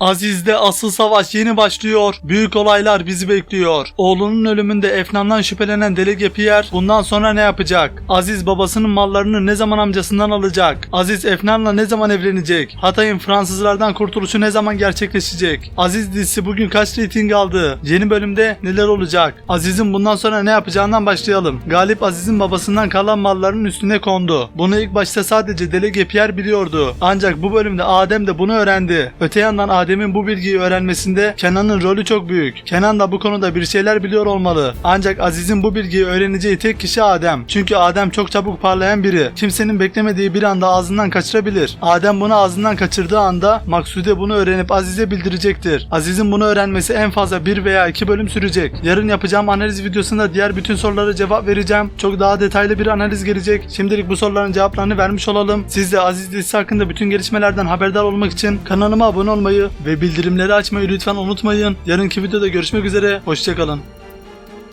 Aziz'de asıl savaş yeni başlıyor. Büyük olaylar bizi bekliyor. Oğlunun ölümünde Efnan'dan şüphelenen Delege Pierre bundan sonra ne yapacak? Aziz babasının mallarını ne zaman amcasından alacak? Aziz Efnan'la ne zaman evlenecek? Hatay'ın Fransızlardan kurtuluşu ne zaman gerçekleşecek? Aziz dizisi bugün kaç reyting aldı? Yeni bölümde neler olacak? Aziz'in bundan sonra ne yapacağından başlayalım. Galip Aziz'in babasından kalan malların üstüne kondu. Bunu ilk başta sadece Delege Pierre biliyordu. Ancak bu bölümde Adem de bunu öğrendi. Öte yandan Adem'in bu bilgiyi öğrenmesinde Kenan'ın rolü çok büyük. Kenan da bu konuda bir şeyler biliyor olmalı. Ancak Aziz'in bu bilgiyi öğreneceği tek kişi Adem. Çünkü Adem çok çabuk parlayan biri. Kimsenin beklemediği bir anda ağzından kaçırabilir. Adem bunu ağzından kaçırdığı anda Maksude bunu öğrenip Aziz'e bildirecektir. Aziz'in bunu öğrenmesi en fazla bir veya iki bölüm sürecek. Yarın yapacağım analiz videosunda diğer bütün sorulara cevap vereceğim. Çok daha detaylı bir analiz gelecek. Şimdilik bu soruların cevaplarını vermiş olalım. Siz de Aziz dizisi hakkında bütün gelişmelerden haberdar olmak için kanalıma abone olmayı ve bildirimleri açmayı lütfen unutmayın. Yarınki videoda görüşmek üzere. Hoşçakalın.